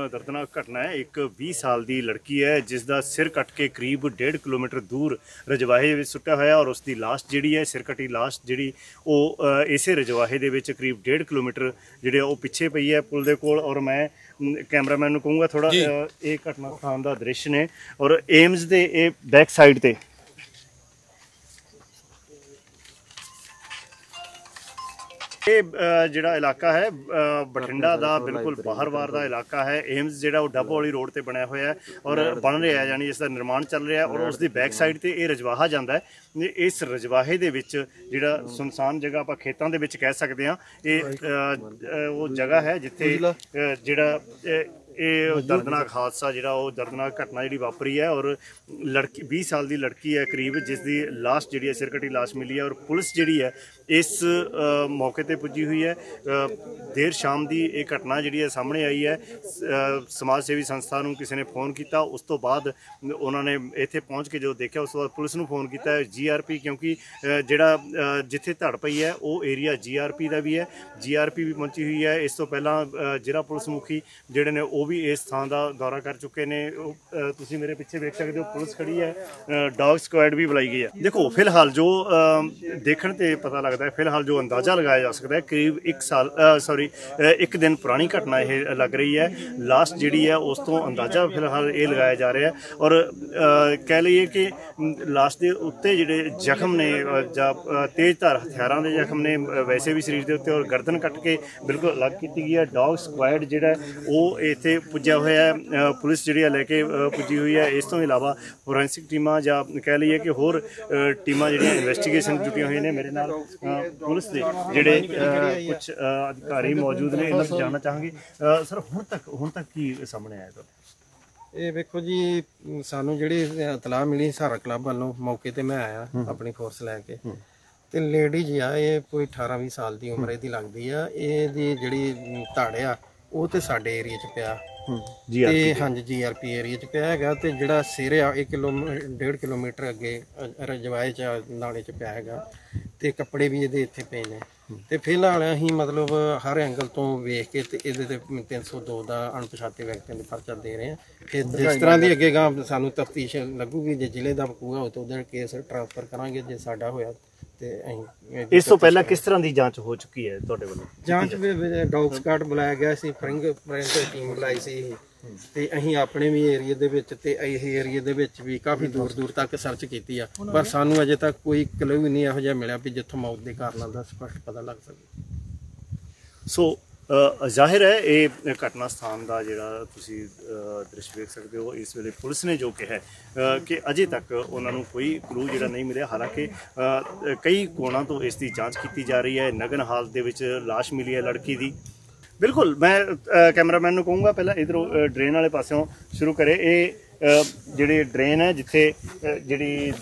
ਦਰਦਨਾਕ ਘਟਨਾ ਹੈ। ਇੱਕ 20 ਸਾਲ ਦੀ ਲੜਕੀ ਹੈ ਜਿਸ ਦਾ ਸਿਰ ਕੱਟ ਕੇ ਕਰੀਬ 1.5 ਕਿਲੋਮੀਟਰ ਦੂਰ ਰਜਵਾਹੇ ਵਿੱਚ ਸੁੱਟਿਆ ਹੋਇਆ ਔਰ ਉਸ ਦੀ ਲਾਸ਼ ਜਿਹੜੀ ਹੈ ਸਿਰ ਕੱਟੀ ਲਾਸ਼ ਜਿਹੜੀ ਉਹ ਇਸੇ ਰਜਵਾਹੇ ਦੇ ਵਿੱਚ ਕਰੀਬ 1.5 ਕਿਲੋਮੀਟਰ ਜਿਹੜੇ ਉਹ ਪਿੱਛੇ ਪਈ ਹੈ ਪੁਲ ਦੇ ਕੋਲ ਔਰ ਮੈਂ ਮ, ਕੈਮਰਾਮੈਨ ਨੂੰ ਕਹੂੰਗਾ ਥੋੜਾ ਇਹ ਘਟਨਾ ਸਥਾਨ ਦਾ ਦ੍ਰਿਸ਼ ਨੇ ਔਰ ਏਮਸ ਦੇ ਇਹ ਬੈਕ ਸਾਈਡ ਤੇ ਇਹ ਜਿਹੜਾ ਇਲਾਕਾ ਹੈ ਬਠਿੰਡਾ ਦਾ ਬਿਲਕੁਲ ਬਾਹਰਵਾਰ ਦਾ ਇਲਾਕਾ ਹੈ। ਏਮਸ ਜਿਹੜਾ ਉਹ ਡੱਬ ਵਾਲੀ ਰੋਡ ਤੇ ਬਣਿਆ ਹੋਇਆ ਹੈ ਔਰ ਬਣ ਰਿਹਾ ਹੈ ਯਾਨੀ ਇਸ ਦਾ ਨਿਰਮਾਣ ਚੱਲ ਰਿਹਾ ਹੈ ਔਰ ਉਸ ਦੀ ਬੈਕ ਸਾਈਡ ਤੇ। ਇਹ ਰਜਵਾਹਾ ਜਾਂਦਾ ਹੈ। ਇਸ ਰਜਵਾਹੇ ਦੇ ਵਿੱਚ ਜਿਹੜਾ ਸੁਨਸਾਨ ਜਗ੍ਹਾ ਆਪਾਂ ਖੇਤਾਂ ਦੇ ਵਿੱਚ ਕਹਿ ਸਕਦੇ ਹਾਂ ਇਹ ਉਹ ਜਗ੍ਹਾ ਹੈ ਜਿੱਥੇ ਜਿਹੜਾ ਇਹ ਦਰਦਨਾਕ ਹਾਦਸਾ ਜਿਹੜਾ ਉਹ ਦਰਦਨਾਕ ਘਟਨਾ ਜਿਹੜੀ ਵਾਪਰੀ ਹੈ ਔਰ ਲੜਕੀ 20 ਸਾਲ ਦੀ ਲੜਕੀ ਹੈ ਕਰੀਬ ਜਿਸ ਦੀ ਲਾਸ਼ ਜਿਹੜੀ ਹੈ ਸਿਰਕਟੀ ਲਾਸ਼ ਮਿਲੀ ਹੈ ਔਰ ਪੁਲਿਸ ਜਿਹੜੀ ਹੈ ਇਸ ਮੌਕੇ ਤੇ ਪੁੱਜੀ ਹੋਈ ਹੈ। ਦੇਰ ਸ਼ਾਮ ਦੀ ਇਹ ਘਟਨਾ ਜਿਹੜੀ ਹੈ ਸਾਹਮਣੇ ਆਈ ਹੈ। ਸਮਾਜ ਸੇਵੀ ਸੰਸਥਾ ਨੂੰ ਕਿਸੇ ਨੇ ਫੋਨ ਕੀਤਾ। ਉਸ ਤੋਂ ਬਾਅਦ ਉਹਨਾਂ ਨੇ ਇੱਥੇ ਪਹੁੰਚ ਕੇ ਜਦੋਂ ਦੇਖਿਆ ਉਸ ਤੋਂ ਬਾਅਦ ਪੁਲਿਸ ਨੂੰ ਫੋਨ ਕੀਤਾ ਜੀਆਰਪੀ ਕਿਉਂਕਿ ਅ, ਜਿਹੜਾ ਅ, ਜਿੱਥੇ ਧੜ ਪਈ ਹੈ ਉਹ ਏਰੀਆ ਜੀਆਰਪੀ ਦਾ ਵੀ ਹੈ। ਜੀਆਰਪੀ ਵੀ ਪਹੁੰਚੀ ਹੋਈ ਹੈ। ਇਸ ਤੋਂ ਪਹਿਲਾਂ ਜ਼ਿਲ੍ਹਾ ਪੁਲਿਸ ਮੁਖੀ ਜਿਹੜੇ ਨੇ ਉਹ ਉਹ ਵੀ ਇਸ ਥਾਂ ਦਾ ਦੌਰਾ ਕਰ ਚੁੱਕੇ ਨੇ। ਉਹ, ਤੁਸੀਂ ਮੇਰੇ ਪਿੱਛੇ ਵੇਖ ਸਕਦੇ ਹੋ ਪੁਲਿਸ ਖੜੀ ਹੈ। ਡੌਗ ਸਕੁਐਡ ਵੀ ਬੁਲਾਈ ਗਈ ਹੈ। ਦੇਖੋ ਫਿਲਹਾਲ ਜੋ ਦੇਖਣ ਤੇ ਪਤਾ ਲੱਗਦਾ ਹੈ ਫਿਲਹਾਲ ਜੋ ਅੰਦਾਜ਼ਾ ਲਗਾਇਆ ਜਾ ਸਕਦਾ ਹੈ ਕਰੀਬ 1 ਸਾਲ ਸੌਰੀ ਇੱਕ ਦਿਨ ਪੁਰਾਣੀ ਘਟਨਾ ਇਹ ਲੱਗ ਰਹੀ ਹੈ। ਲਾਸਟ ਜਿਹੜੀ ਹੈ ਉਸ ਤੋਂ ਅੰਦਾਜ਼ਾ ਫਿਲਹਾਲ ਇਹ ਲਗਾਇਆ ਜਾ ਰਿਹਾ ਹੈ। ਔਰ ਕਹਿ ਲਈਏ ਕਿ ਲਾਸਟ ਦੇ ਉੱਤੇ ਜਿਹੜੇ ਜ਼ਖਮ ਨੇ ਜਾਂ ਤੇਜ਼ ਧਾਰ ਹਥਿਆਰਾਂ ਦੇ ਜ਼ਖਮ ਨੇ ਵੈਸੇ ਵੀ ਸਰੀਰ ਦੇ ਉੱਤੇ ਔਰ ਗਰਦਨ ਕੱਟ ਕੇ ਬਿਲਕੁਲ ਅਲੱਗ ਕੀਤੀ ਗਈ ਹੈ। ਡੌਗ ਸਕੁਐਡ ਜਿਹੜਾ ਉਹ ਇੱਥੇ ਪੁੱਜਿਆ ਹੋਇਆ ਹੈ। ਪੁਲਿਸ ਜਿਹੜੀ ਹੈ ਲੈ ਕੇ ਪੁੱਜੀ ਹੋਈ ਹੈ। ਇਸ ਤੋਂ ਇਲਾਵਾ ਫੋਰੈਂਸਿਕ ਟੀਮਾਂ ਜਾਂ ਕਹਿ ਲਈਏ ਕਿ ਹੋਰ ਟੀਮਾਂ ਜਿਹੜੀਆਂ ਇਨਵੈਸਟੀਗੇਸ਼ਨ ਜੁਟੀਆਂ ਹੋਈਆਂ ਨੇ ਮੇਰੇ ਨਾਲ ਪੁਲਿਸ ਦੇ ਜਿਹੜੇ ਕੁਝ ਅਧਿਕਾਰੀ ਮੌਜੂਦ ਨੇ ਇਹਨਾਂ ਤੋਂ ਜਾਣਨਾ ਚਾਹਾਂਗੇ। ਸਰ ਹੁਣ ਤੱਕ ਹੁਣ ਤੱਕ ਕੀ ਸਾਹਮਣੇ ਆਇਆ ਤੁਹਾਡੇ? ਇਹ ਵੇਖੋ ਜੀ ਸਾਨੂੰ ਜਿਹੜੀ ਇਤਲਾਹ ਮਿਲੀ ਸਾਰਾ ਕਲੱਬ ਵੱਲੋਂ ਮੌਕੇ ਤੇ ਮੈਂ ਆਇਆ ਆਪਣੀ ਫੋਰਸ ਲੈ ਕੇ। ਤੇ ਲੇਡੀ ਜੀ ਆ ਇਹ ਕੋਈ 18 20 ਸਾਲ ਦੀ ਉਮਰ ਇਹਦੀ ਲੱਗਦੀ ਆ। ਇਹਦੀ ਜਿਹੜੀ ਧੜ ਆ ਉਹ ਤੇ ਸਾਡੇ ਏਰੀਆ 'ਚ ਪਿਆ। ਜੀ ਤੇ ਹਾਂਜੀ ਜੀਆਰਪੀ ਏਰੀਆ 'ਚ ਪਿਆ ਹੈਗਾ ਤੇ ਜਿਹੜਾ ਸਿਰ ਆ 1 ਕਿਲੋ 1.5 ਕਿਲੋਮੀਟਰ ਅੱਗੇ ਅ, ਰਜਵਾਏ 'ਚ ਆ, ਨਾਲੇ 'ਚ ਪਿਆ ਹੈਗਾ। ਤੇ ਕੱਪੜੇ ਵੀ ਇਹਦੇ ਇੱਥੇ ਪਏ ਨੇ। ਤੇ ਫਿਲਹਾਲ ਅਸੀਂ ਮਤਲਬ ਹਰ ਐਂਗਲ ਤੋਂ ਵੇਖ ਕੇ ਤੇ ਇਹਦੇ ਤੇ 302 ਦਾ ਅਣਪਛਾਤੇ ਵਿਅਕਤੀਆਂ ਦੇ ਪਰਚਾ ਦੇ ਰਹੇ ਆ ਫਿਰ ਜਿਸ ਤਰ੍ਹਾਂ ਦੀ ਅੱਗੇ ਗਾਂ ਸਾਨੂੰ ਤਫਤੀਸ਼ ਲੱਗੂਗੀ ਜੇ ਜ਼ਿਲ੍ਹੇ ਦਾ ਬਕੂਗਾ ਹੋ ਤਾਂ ਉਹਦਾ ਕੇਸ ਟ੍ਰਾਂਸਫਰ ਕਰਾਂਗੇ ਜੇ ਸਾਡਾ ਹੋਇਆ ਤੇ ਅਸੀਂ ਇਸ ਤੋਂ ਪਹਿਲਾਂ ਕਿਸ ਤਰ੍ਹਾਂ ਦੀ ਜਾਂਚ ਹੋ ਚੁੱਕੀ ਹੈ ਤੁਹਾਡੇ ਵੱਲੋਂ? ਜਾਂਚ ਵੀ ਡੌਗ ਸਕਾਟ ਬੁਲਾਇਆ ਗਿਆ ਸੀ ਫਰਿੰਗ ਫਰਿੰਗ ਟੀਮ ਬੁਲਾਈ ਸੀ ਤੇ ਅਸੀਂ ਆਪਣੇ ਵੀ ਏਰੀਆ ਦੇ ਵਿੱਚ ਤੇ ਇਹ ਏਰੀਆ ਦੇ ਵਿੱਚ ਵੀ ਕਾਫੀ ਦੂਰ ਦੂਰ ਤੱਕ ਸਰਚ ਕੀਤੀ ਆ। ਪਰ ਸਾਨੂੰ ਅਜੇ ਤੱਕ ਕੋਈ ਕਲੂ ਵੀ ਨਹੀਂ ਇਹੋ ਜਿਹਾ ਮਿਲਿਆ ਵੀ ਜਿੱਥੋਂ ਮੌਤ ਦੇ ਕਾਰਨਾਂ ਦਾ ਸਪਸ਼ਟ ਪਤਾ ਲੱਗ ਸਕੇ। ਸੋ ਜ਼ਾਹਿਰ ਹੈ ਇਹ ਘਟਨਾ ਸਥਾਨ ਦਾ ਜਿਹੜਾ ਤੁਸੀਂ ਦ੍ਰਿਸ਼ ਵੇਖ ਸਕਦੇ ਹੋ ਇਸ ਵੇਲੇ ਪੁਲਿਸ ਨੇ ਜੋ ਕਿਹਾ ਕਿ ਅਜੇ ਤੱਕ ਉਹਨਾਂ ਨੂੰ ਕੋਈ ਕਲੂ ਜਿਹੜਾ ਨਹੀਂ ਮਿਲਿਆ। ਹਾਲਾਂਕਿ ਕਈ ਕੋਣਾਂ ਤੋਂ ਇਸ ਦੀ ਜਾਂਚ ਕੀਤੀ ਜਾ ਰਹੀ ਹੈ। ਨਗਨ ਹਾਲਤ ਦੇ ਵਿੱਚ ਲਾਸ਼ ਮਿਲੀ ਹੈ ਲੜਕੀ ਦੀ। ਬਿਲਕੁਲ ਮੈਂ ਕੈਮਰਾਮੈਨ ਨੂੰ ਕਹੂੰਗਾ ਪਹਿਲਾਂ ਇਧਰੋਂ ਡਰੇਨ ਵਾਲੇ ਪਾਸਿਓਂ ਸ਼ੁਰੂ ਕਰੇ। ਇਹ ਅ, ਜਿਹੜੀ ਡਰੇਨ ਹੈ ਜਿੱਥੇ ਜਿਹੜੀ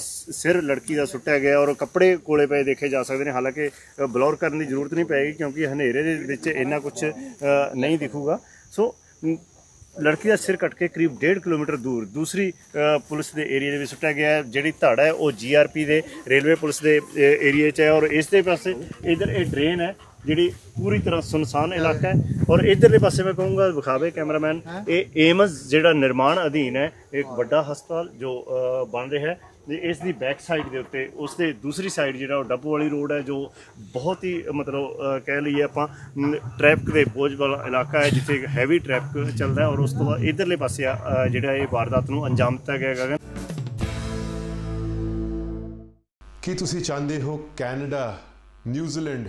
ਸਿਰ ਲੜਕੀ ਦਾ ਸੁੱਟਿਆ ਗਿਆ ਔਰ ਕੱਪੜੇ ਕੋਲੇ ਪਏ ਦੇਖੇ ਜਾ ਸਕਦੇ ਨੇ। ਹਾਲਾਂਕਿ ਬਲੌਰ ਕਰਨ ਦੀ ਜ਼ਰੂਰਤ ਨਹੀਂ ਪਏਗੀ ਕਿਉਂਕਿ ਹਨੇਰੇ ਦੇ ਵਿੱਚ ਇੰਨਾ ਕੁਝ ਨਹੀਂ ਦਿਖੂਗਾ। ਸੋ ਲੜਕੀ ਦਾ ਸਿਰ ਕੱਟ ਕੇ ਕਰੀਬ 1.5 ਕਿਲੋਮੀਟਰ ਦੂਰ ਦੂਸਰੀ ਪੁਲਿਸ ਦੇ ਏਰੀਆ ਦੇ ਵਿੱਚ ਸੁੱਟਿਆ ਗਿਆ ਜਿਹੜੀ ਧੜ ਹੈ, ਉਹ ਜੀਆਰਪੀ ਦੇ ਰੇਲਵੇ ਪੁਲਿਸ ਦੇ ਏਰੀਆ 'ਚ ਹੈ ਔਰ ਇਸ ਦੇ ਪਾਸੇ ਇਧਰ ਇਹ ਡਰੇਨ ਹੈ। ਜਿਹੜੀ ਪੂਰੀ ਤਰ੍ਹਾਂ ਸੁਨਸਾਨ ਇਲਾਕਾ ਹੈ। ਔਰ ਇਧਰਲੇ ਪਾਸੇ ਮੈਂ ਕਹੂੰਗਾ ਵਿਖਾਵੇ ਕੈਮਰਾਮੈਨ ਇਹ ਏਮਸ ਜਿਹੜਾ ਨਿਰਮਾਣ ਅਧੀਨ ਹੈ ਇੱਕ ਵੱਡਾ ਹਸਪਤਾਲ ਜੋ ਬਣ ਰਿਹਾ ਹੈ ਤੇ ਇਸ ਦੀ ਬੈਕ ਸਾਈਡ ਦੇ ਉੱਤੇ ਉਸ ਦੇ ਦੂਸਰੀ ਸਾਈਡ ਜਿਹੜਾ ਉਹ ਡੱਬੂ ਵਾਲੀ ਰੋਡ ਹੈ ਜੋ ਬਹੁਤ ਹੀ ਮਤਲਬ ਕਹਿ ਲਈਏ ਆਪਾਂ ਟ੍ਰੈਫਿਕ ਦੇ ਬੋਝ ਵਾਲਾ ਇਲਾਕਾ ਹੈ ਜਿੱਥੇ ਹੈਵੀ ਟ੍ਰੈਫਿਕ ਚੱਲਦਾ ਹੈ। ਔਰ ਉਸ ਤੋਂ ਬਾਅਦ ਇਧਰਲੇ ਪਾਸੇ ਜਿਹੜਾ ਇਹ ਵਾਰਦਾਤ ਨੂੰ ਅੰਜਾਮ ਦਿੱਤਾ ਗਿਆ ਹੈਗਾ। ਕੀ ਤੁਸੀਂ ਚਾਹੁੰਦੇ ਹੋ ਕੈਨੇਡਾ ਨਿਊਜ਼ੀਲੈਂਡ